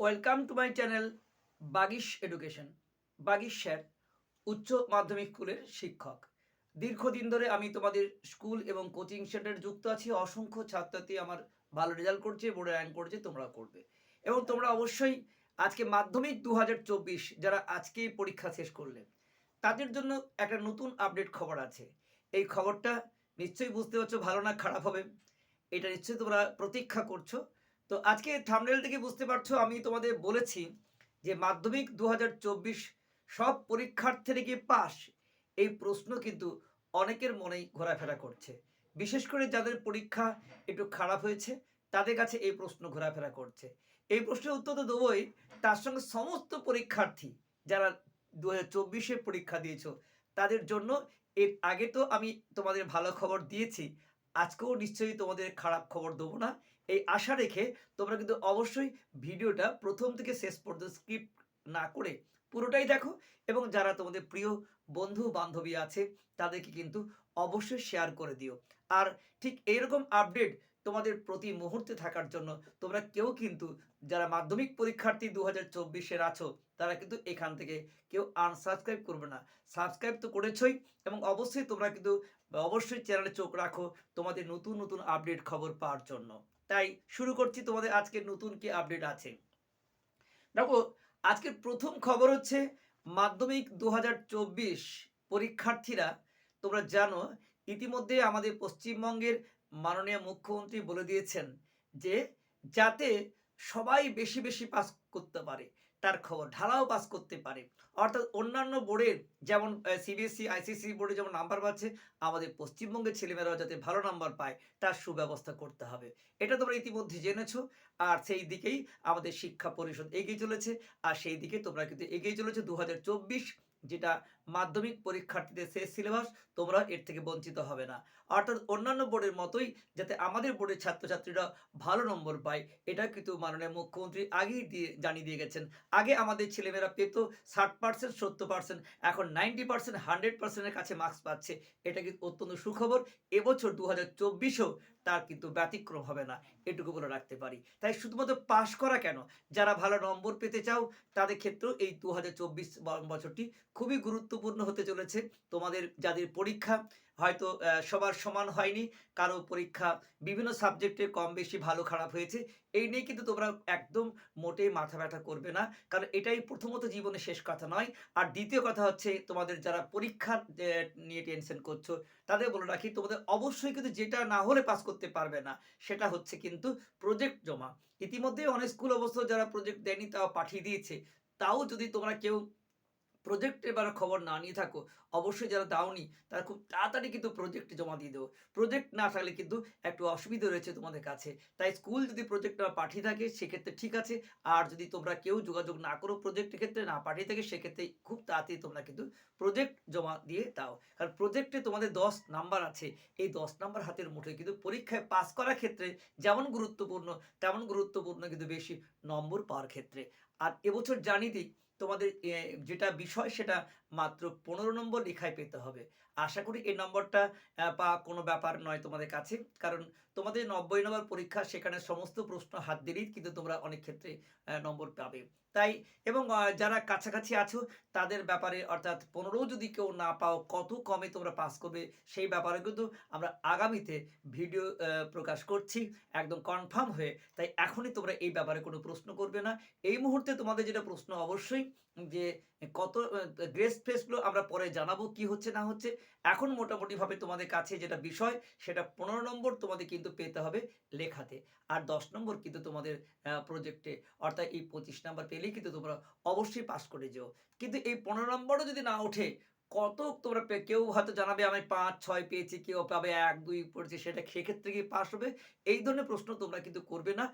Welcome to my channel Bagish education. Bagish sir, উচ্চ মাধ্যমিক স্কুলের শিক্ষক। দীর্ঘদিন ধরে আমি তোমাদের স্কুল এবং কোচিং সেন্টারে যুক্ত আছি। অসংখ্য ছাত্রছাত্রী আমার ভালো রেজাল্ট করছে বোর্ডে র্যাঙ্ক করছে তোমরা করবে। এবং তোমরা অবশ্যই আজকে মাধ্যমিক দু হাজার চব্বিশ যারা আজকে পরীক্ষা শেষ করলে, তাদের জন্য একটা নতুন আপডেট খবর আছে। এই খবরটা নিশ্চয়ই বুঝতে পারছ, ভালো না খারাপ হবে। এটা নিশ্চয়ই তোমরা প্রতীক্ষা করছ। তো আজকে থামনেল থেকে বুঝতে পারছ, আমি তোমাদের বলেছি যে মাধ্যমিক দু সব পরীক্ষার্থীরা কি পাস এই প্রশ্ন কিন্তু অনেকের মনেই ঘোরাফেরা করছে। বিশেষ করে যাদের পরীক্ষা একটু খারাপ হয়েছে, তাদের কাছে এই প্রশ্ন ঘোরাফেরা করছে। এই প্রশ্নের উত্তর তো দেবই। তার সঙ্গে সমস্ত পরীক্ষার্থী যারা দু হাজার পরীক্ষা দিয়েছ, তাদের জন্য এর আগে তো আমি তোমাদের ভালো খবর দিয়েছি। আজকেও নিশ্চয়ই তোমাদের খারাপ খবর দেবো না। এই আশা রেখে তোমরা কিন্তু অবশ্যই ভিডিওটা প্রথম থেকে শেষ পর্যন্ত স্কিপ না করে পুরোটাই দেখো এবং যারা তোমাদের প্রিয় বন্ধু বান্ধবী আছে, তাদেরকে কিন্তু অবশ্যই শেয়ার করে দিও। আর ঠিক এইরকম আপডেট তোমাদের প্রতি মুহূর্তে থাকার জন্য তোমরা কেউ কিন্তু যারা মাধ্যমিক পরীক্ষার্থী দু হাজার চব্বিশের আছো, তারা কিন্তু এখান থেকে কেউ আনসাবস্ক্রাইব করবে না। সাবস্ক্রাইব তো করেছই এবং অবশ্যই তোমরা কিন্তু অবশ্যই চ্যানেলে চোখ রাখো তোমাদের নতুন নতুন আপডেট খবর পাওয়ার জন্য। তাই শুরু করছি তোমাদের আজকে নতুন কি আপডেট আছে। দেখো, আজকের প্রথম খবর হচ্ছে, মাধ্যমিক দু হাজার চব্বিশ পরীক্ষার্থীরা, তোমরা জানো, ইতিমধ্যে আমাদের পশ্চিমবঙ্গের মাননীয় মুখ্যমন্ত্রী বলে দিয়েছেন যে, যাতে সবাই বেশি বেশি পাস করতে পারে। তার খবর, ঢালাও পাস করতে পারে। অর্থাৎ অন্যান্য বোর্ডের যেমন সিবিএসসি আইসিসি বোর্ডে যেমন নাম্বার পাচ্ছে আমাদের পশ্চিমবঙ্গের ছেলেমেয়েরাও যাতে ভালো নাম্বার পায়, তার সুব্যবস্থা করতে হবে। এটা তোমরা ইতিমধ্যে জেনেছো, আর সেই দিকেই আমাদের শিক্ষা পরিষদ এগিয়ে চলেছে, আর সেই দিকে তোমরা কিন্তু এগিয়ে চলেছে। দুহাজার চব্বিশ যেটা মাধ্যমিক পরীক্ষার্থীদের শেষ সিলেবাস, তোমরা এর থেকে বঞ্চিত হবে না। অর্থাৎ অন্যান্য বোর্ডের মতোই যাতে আমাদের বোর্ডের ছাত্রছাত্রীরা ভালো নম্বর পায় এটা কিন্তু মাননীয় মুখ্যমন্ত্রী আগেই দিয়ে, জানিয়ে দিয়ে গেছেন। আগে আমাদের ছেলেমেয়েরা পেত ষাট পার্সেন্ট সত্তর পার্সেন্ট এখন নাইনটি পার্সেন্ট হান্ড্রেড পার্সেন্টের কাছে মার্কস পাচ্ছে। এটা কিন্তু অত্যন্ত সুখবর। এবছর দু হাজার চব্বিশেও তার কিন্তু ব্যতিক্রম হবে না। এটুকু বলে রাখতে পারি। তাই শুধুমাত্র পাশ করা কেন? যারা ভালো নম্বর পেতে চাও, তাদের ক্ষেত্রেও এই দু হাজার চব্বিশ বছরটি খুবই গুরুত্বপূর্ণ হতে চলেছে। তোমাদের যাদের পরীক্ষা হয়তো সবার সমান হয়নি, কারও পরীক্ষা বিভিন্ন সাবজেক্টে কম বেশি ভালো খারাপ হয়েছে, এই নিয়ে কিন্তু তোমরা একদম মোটেই মাথা ব্যথা করবে না, কারণ এটাই প্রথমত জীবনে শেষ কথা নয়। আর দ্বিতীয় কথা হচ্ছে, তোমাদের যারা পরীক্ষা নিয়ে টেনশন করছ, তাদের বলে রাখি, তোমাদের অবশ্যই কিন্তু যেটা না হলে পাস করতে পারবে না, সেটা হচ্ছে কিন্তু প্রজেক্ট জমা। ইতিমধ্যে অনেক স্কুল অবস্থা যারা প্রজেক্ট দেয়নি, তাও পাঠিয়ে দিয়েছে। তাও যদি তোমরা কেউ প্রজেক্টের এবার খবর না নিয়ে থাকো। অবশ্যই যারা দাওনি, তারা খুব তাড়াতাড়ি কিন্তু প্রজেক্ট জমা দিয়ে দেবো। প্রজেক্ট না থাকলে কিন্তু একটু অসুবিধা রয়েছে তোমাদের কাছে। তাই স্কুল যদি প্রজেক্টটা পাঠিয়ে থাকে, সেক্ষেত্রে ঠিক আছে। আর যদি তোমরা কেউ যোগাযোগ না করো প্রজেক্টের ক্ষেত্রে, না পাঠিয়ে থাকে, সেক্ষেত্রে খুব তাড়াতাড়ি তোমরা কিন্তু প্রজেক্ট জমা দিয়ে দাও। কারণ প্রজেক্টে তোমাদের দশ নাম্বার আছে। এই দশ নাম্বার হাতের মুঠোয় কিন্তু পরীক্ষায় পাস করার ক্ষেত্রে যেমন গুরুত্বপূর্ণ, তেমন গুরুত্বপূর্ণ কিন্তু বেশি নম্বর পাওয়ার ক্ষেত্রে। আর এবছর জানি দিই তোমাদের যেটা বিষয় সেটা মাত্র পনেরো নম্বর লেখায় পেতে হবে। আশা করি এই নম্বরটা বা কোনো ব্যাপার নয় তোমাদের কাছে। কারণ তোমাদের নব্বই নম্বর পরীক্ষা, সেখানে সমস্ত প্রশ্ন হাত দিলেই কিন্তু তোমরা অনেক ক্ষেত্রে নম্বর পাবে। তাই এবং যারা কাছাকাছি আছো, তাদের ব্যাপারে অর্থাৎ পনেরো যদি কেউ না পাও, কত কমে তোমরা পাস করবে, সেই ব্যাপারে কিন্তু আমরা আগামীতে ভিডিও প্রকাশ করছি, একদম কনফার্ম হয়ে। তাই এখনই তোমরা এই ব্যাপারে কোনো প্রশ্ন করবে না। এই মুহূর্তে তোমাদের যেটা প্রশ্ন, অবশ্যই যে কত গ্রেস ফেসগুলো আমরা পরে জানাব, কি হচ্ছে, না হচ্ছে। এখন মোটামুটিভাবে তোমাদের কাছে যেটা বিষয়, সেটা পনেরো নম্বর তোমাদের কিন্তু পেতে হবে লেখাতে। আর দশ নম্বর কিন্তু তোমাদের প্রজেক্টে অর্থাৎ এই পঁচিশ নাম্বার পেলেই কিন্তু তোমরা অবশ্যই পাস করে যেও। কিন্তু এই পনেরো নম্বরও যদি না ওঠে, কত তোমরা কেউ হয়তো জানাবে আমি পাঁচ, ছয় পেয়েছি, কেউ পাবে এক, দুই পড়েছে, সেটা সেক্ষেত্রে কি পাস হবে। এই ধরনের প্রশ্ন তোমরা কিন্তু করবে না।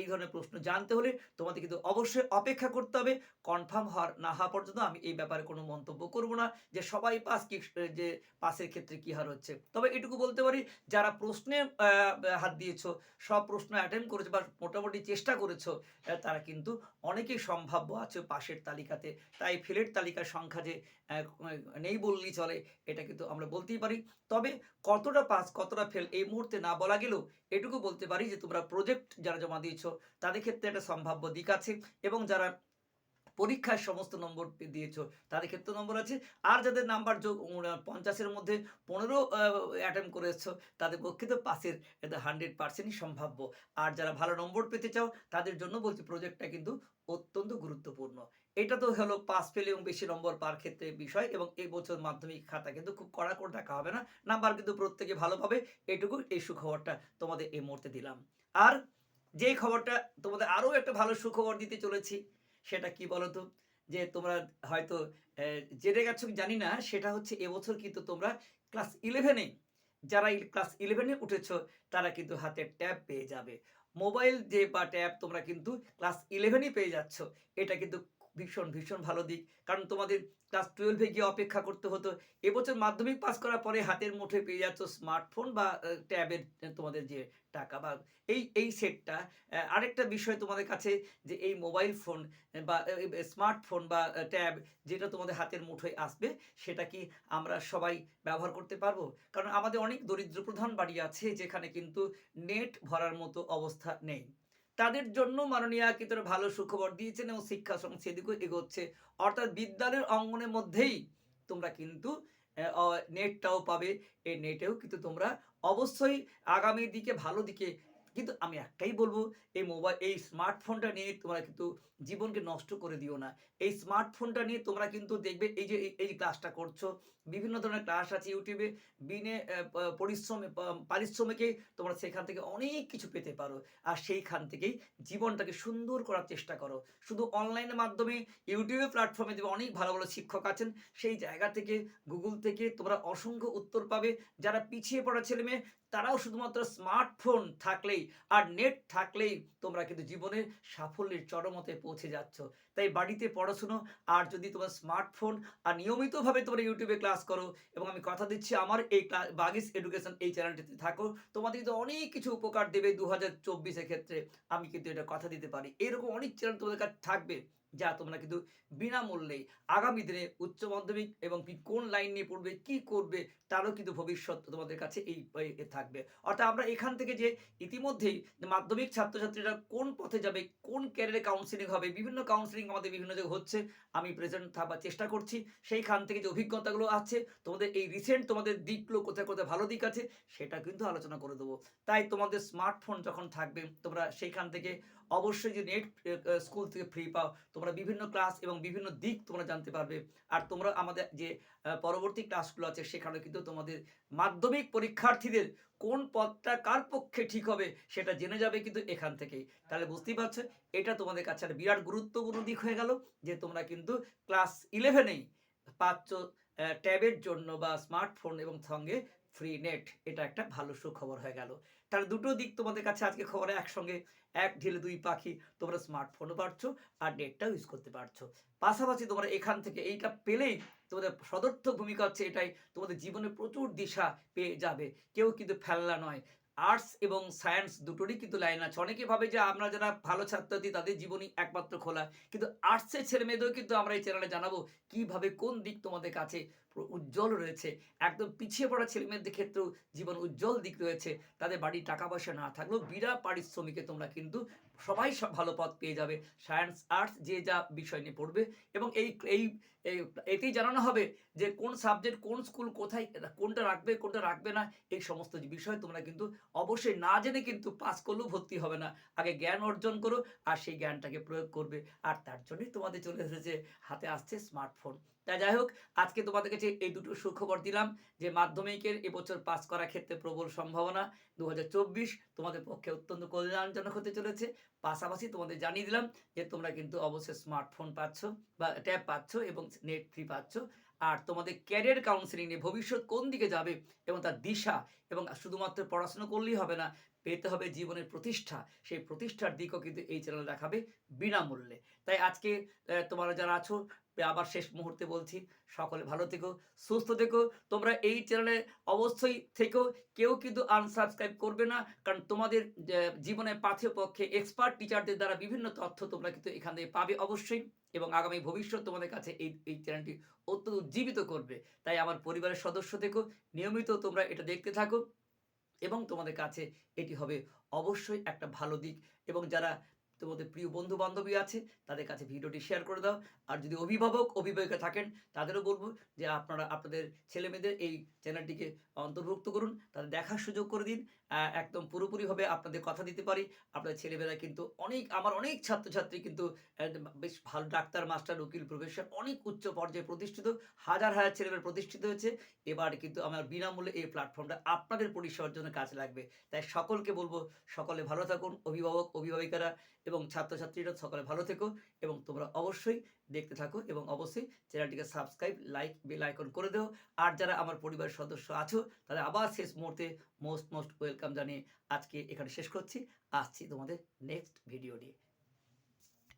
এই ধরনের প্রশ্ন জানতে হলে তোমাদের কিন্তু অবশ্যই অপেক্ষা করতে হবে। কনফার্ম হওয়ার না হওয়া পর্যন্ত আমি এই ব্যাপারে কোনো মন্তব্য করব না যে সবাই পাস কি, যে পাসের ক্ষেত্রে কি হার হচ্ছে। তবে এটুকু বলতে পারি, যারা প্রশ্নে হাত দিয়েছ, সব প্রশ্ন অ্যাটেম্প করেছ বা মোটামুটি চেষ্টা করেছ তারা কিন্তু অনেকেই সম্ভাব্য আছে পাশের তালিকাতে। তাই ফেলের তালিকার সংখ্যা যে নেই বললেই চলে, এটা কিন্তু আমরা বলতেই পারি। তবে কতটা পাস কতটা ফেল এই মুহূর্তে না বলা গেলেও এটুকু বলতে পারি যে তোমরা প্রজেক্ট যারা জমা জমা দিয়েছ, তাদের ক্ষেত্রে একটা সম্ভাব্য দিক আছে এবং যারা পরীক্ষায় সমস্ত নম্বর দিয়েছ, তাদের ক্ষেত্রে নম্বর আছে। আর যাদের নাম্বার যোগ পঞ্চাশের মধ্যে পনেরো অ্যাটেম্প করেছ তাদের পক্ষে তো পাসের এটা হান্ড্রেড পার্সেন্টই সম্ভাব্য। আর যারা ভালো নম্বর পেতে চাও, তাদের জন্য বলছি প্রজেক্টটা কিন্তু অত্যন্ত গুরুত্বপূর্ণ। এটা তো হলো পাস ফেল এবং বেশি নম্বর পার ক্ষেত্রে বিষয় এবং এই বছর মাধ্যমিক খাতা কিন্তু খুব কড়া করে দেখা হবে না। নাম্বার কিন্তু প্রত্যেকে ভালো পাবে এটুকু, এই সুখবরটা তোমাদের এই মুহূর্তে দিলাম। আর যেই খবরটা তোমাদের আরও একটা ভালো সুখবর দিতে চলেছি, সেটা কি বলতো? যে তোমরা হয়তো জেনে গেছো জানি না, সেটা হচ্ছে এবছর কিন্তু তোমরা ক্লাস ইলেভেনে, যারা ক্লাস ইলেভেনে উঠেছ, তারা কিন্তু হাতে ট্যাব পেয়ে যাবে। মোবাইল যে বা ট্যাব তোমরা কিন্তু ক্লাস ইলেভেনই পেয়ে যাচ্ছ, এটা কিন্তু ভীষণ ভীষণ ভালো দিক। কারণ তোমাদের ক্লাস টুয়েলভে গিয়ে অপেক্ষা করতে হতো। এবছর মাধ্যমিক পাস করার পরে হাতের মুঠোয় পেয়ে যাচ্ছ স্মার্টফোন বা ট্যাবের তোমাদের যে টাকা বা, এই এই সেটটা আরেকটা বিষয় তোমাদের কাছে যে এই মোবাইল ফোন বা স্মার্টফোন বা ট্যাব যেটা তোমাদের হাতের মুঠোয় আসবে, সেটা কি আমরা সবাই ব্যবহার করতে পারব? কারণ আমাদের অনেক দরিদ্র প্রধান বাড়ি আছে যেখানে কিন্তু নেট ভরার মতো অবস্থা নেই। তাদের জন্য মাননীয় একটা ভালো সুখবর দিয়েছেন এবং শিক্ষা সেদিকেও এগোচ্ছে। অর্থাৎ বিদ্যালয়ের অঙ্গনের মধ্যেই তোমরা কিন্তু নেটটাও পাবে। এই নেটেও কিন্তু তোমরা অবশ্যই আগামী দিকে, ভালো দিকে কিন্তু আমি একটাই বলব, এই মোবাইল এই স্মার্টফোনটা নিয়ে তোমরা কিন্তু জীবনকে নষ্ট করে দিও না। এই স্মার্টফোনটা নিয়ে তোমরা কিন্তু দেখবে, এই যে, এই- ক্লাসটা করছ বিভিন্ন ধরনের ক্লাস আছে ইউটিউবে বিনে পরিশ্রমে পারিশ্রমিকে তোমরা সেখান থেকে অনেক কিছু পেতে পারো। আর সেইখান থেকেই জীবনটাকে সুন্দর করার চেষ্টা করো। শুধু অনলাইনের মাধ্যমে ইউটিউবে প্ল্যাটফর্মে দেবে অনেক ভালো ভালো শিক্ষক আছেন। সেই জায়গা থেকে গুগল থেকে তোমরা অসংখ্য উত্তর পাবে। যারা পিছিয়ে পড়া ছেলে মেয়ে, তারাও শুধুমাত্র স্মার্টফোন থাকলেই আর নেট থাকলেই তোমরা কিন্তু জীবনের সাফল্যের চরমতে পৌঁছে যাচ্ছ। তাই বাড়িতে পড়াশুনো আর যদি তোমার স্মার্টফোন আর নিয়মিতভাবে তোমরা ইউটিউবে ক্লাস করো এবং আমি কথা দিচ্ছি আমার এই বাগিস এডুকেশন এই চ্যানেলটিতে থাকো, তোমাদের কিন্তু অনেক কিছু উপকার দেবে দু হাজার চব্বিশের ক্ষেত্রে। আমি কিন্তু এটা কথা দিতে পারি। এরকম অনেক চ্যানেল তোমাদের কাছে থাকবে। যা তোমরা কিন্তু বিনামূল্যে আগামী দিনে উচ্চ মাধ্যমিক এবং কি কোন লাইন নিয়ে পড়বে, কি করবে, তারও কিন্তু ভবিষ্যৎ তোমাদের কাছে এই থাকবে। অর্থাৎ আমরা এখান থেকে যে ইতিমধ্যেই মাধ্যমিক ছাত্রছাত্রীরা কোন পথে যাবে, কোন ক্যারিয়ারে কাউন্সিলিং হবে, বিভিন্ন কাউন্সিলিং আমাদের বিভিন্ন জায়গায় হচ্ছে, আমি প্রেজেন্ট থাকবার চেষ্টা করছি, সেইখান থেকে যে অভিজ্ঞতাগুলো আছে, তোমাদের এই রিসেন্ট তোমাদের দিকগুলো কোথায় কোথায় ভালো দিক আছে, সেটা কিন্তু আলোচনা করে দেবো। তাই তোমাদের স্মার্টফোন যখন থাকবে, তোমরা সেইখান থেকে অবশ্যই যে নেট স্কুল থেকে ফ্রি পাও। তোমরা বিভিন্ন ক্লাস এবং বিভিন্ন দিক তোমরা জানতে পারবে। আর তোমরা আমাদের যে পরবর্তী ক্লাসগুলো আছে সেখানে কিন্তু তোমাদের মাধ্যমিক পরীক্ষার্থীদের কোন পথটা কার পক্ষে ঠিক হবে, সেটা জেনে যাবে কিন্তু এখান থেকেই। তাহলে বুঝতেই পারছ, এটা তোমাদের কাছে একটা বিরাট গুরুত্বপূর্ণ দিক হয়ে গেল, যে তোমরা কিন্তু ক্লাস ইলেভেনেই পাচ্ছ ট্যাবের জন্য বা স্মার্টফোন এবং সঙ্গে ফ্রি নেট এটা একটা ভালো সুখবর হয়ে গেল। তাহলে দুটো দিক তোমাদের কাছে আজকে খবরে একসঙ্গে, এক ঢিলে দুই পাখি, তোমরা স্মার্টফোনও পারছ আর নেটটাও ইউজ করতে পারছ। পাশাপাশি তোমরা এখান থেকে এইটা পেলেই তোমাদের সদর্থক ভূমিকা হচ্ছে এটাই, তোমাদের জীবনে প্রচুর দিশা পেয়ে যাবে। কেউ কিন্তু ফেললা নয়। আর্টস এবং সায়েন্স দুটোরই কিন্তু লাইন আছে। অনেকে ভাবে যে আমরা যারা ভালো ছাত্রছাত্রী, তাদের জীবনই একমাত্র খোলা। কিন্তু আর্টসের ছেলে মেয়েদেরও কিন্তু আমরা এই চ্যানেলে জানাব কীভাবে কোন দিক তোমাদের কাছে উজ্জ্বল রয়েছে। একদম পিছিয়ে পড়া ছেলে মেয়েদের ক্ষেত্রেও জীবন উজ্জ্বল দিক রয়েছে। তাদের বাড়ি টাকা পয়সা না থাকলেও বিনা পারিশ্রমিকে তোমরা কিন্তু সবাই সব ভালো পথ পেয়ে যাবে। সায়েন্স আর্টস যে যা বিষয় নিয়ে পড়বে এবং এই এই এতেই জানানো হবে যে কোন সাবজেক্ট কোন স্কুল কোথায়, কোনটা রাখবে কোনটা রাখবে না, এই সমস্ত বিষয় তোমরা কিন্তু অবশ্যই না জেনে কিন্তু পাস করলেও ভর্তি হবে না। আগে জ্ঞান অর্জন করো আর সেই জ্ঞানটাকে প্রয়োগ করবে। আর তার জন্যই তোমাদের চলে এসেছে, হাতে আসছে স্মার্টফোন তা যাই হোক, আজকে তোমাদের কাছে এই দুটো সুখবর দিলাম যে মাধ্যমিকের এবছর পাস করার ক্ষেত্রে প্রবল সম্ভাবনা। দু হাজার চব্বিশ তোমাদের পক্ষে অত্যন্ত কল্যাণজনক হতে চলেছে। পাশাপাশি তোমাদের জানিয়ে দিলাম যে তোমরা কিন্তু অবশ্যই স্মার্টফোন পাচ্ছ বা ট্যাব পাচ্ছ এবং নেট ফ্রি পাচ্ছ। আর তোমাদের ক্যারিয়ার কাউন্সিলিং নিয়ে ভবিষ্যৎ কোন দিকে যাবে এবং তার দিশা এবং শুধুমাত্র পড়াশোনা করলেই হবে না, পেতে হবে জীবনের প্রতিষ্ঠা। সেই প্রতিষ্ঠার দিকও কিন্তু এই চ্যানেল দেখাবে বিনামূল্যে। তাই আজকে তোমরা যারা আছো আবার শেষ মুহূর্তে বলছি, সকলে ভালো থেকো, সুস্থ থেকো। তোমরা এই চ্যানেলে অবশ্যই থেকো। কেউ কিন্তু আনসাবস্ক্রাইব করবে না, কারণ তোমাদের পাথেয় পক্ষে এক্সপার্ট টিচারদের দ্বারা বিভিন্ন তথ্য তোমরা কিন্তু এখান থেকে পাবে অবশ্যই। এবং আগামী ভবিষ্যৎ তোমাদের কাছে এই এই চ্যানেলটি অত্যন্ত উজ্জীবিত করবে। তাই আমার পরিবারের সদস্য থেকো, নিয়মিত তোমরা এটা দেখতে থাকো। এবং তোমাদের কাছে এটি হবে অবশ্যই একটা ভালো দিক। এবং যারা তোমাদের প্রিয় বন্ধু বান্ধবী আছে, তাদের কাছে ভিডিওটি শেয়ার করে দাও। আর যদি অভিভাবক, অভিভাবিকা থাকেন, তাদেরও বলব যে আপনারা, আপনাদের ছেলেমেয়েদের এই চ্যানেলটিকে অন্তর্ভুক্ত করুন, তাদের দেখার সুযোগ করে দিন। একদম পুরোপুরিভাবে আপনাদের কথা দিতে পারি। আপনাদের ছেলেমেয়েরা কিন্তু অনেক, আমার অনেক ছাত্রছাত্রী কিন্তু বেশ ভালো ডাক্তার, মাস্টার, উকিল, প্রফেসর, অনেক উচ্চ পর্যায়ে প্রতিষ্ঠিত, হাজার হাজার ছেলেমেয়ে প্রতিষ্ঠিত হয়েছে। এবার কিন্তু আমার বিনামূল্যে এই প্ল্যাটফর্মটা আপনাদের পরিষেবার জন্য কাজে লাগবে। তাই সকলকে বলব, সকলে ভালো থাকুন, অভিভাবক, অভিভাবিকারা। এবং ছাত্রছাত্রীরা সকালে ভালো থেকো এবং তোমরা অবশ্যই দেখতে থাকো এবং অবশ্যই চ্যানেলটিকে সাবস্ক্রাইব, লাইক, বেল আইকন করে দেও। আর যারা আমার পরিবারের সদস্য আছো, তাদের আবার শেষ মুহূর্তে মোস্ট মোস্ট ওয়েলকাম জানিয়ে আজকে এখানে শেষ করছি। আসছি তোমাদের নেক্সট ভিডিও নিয়ে।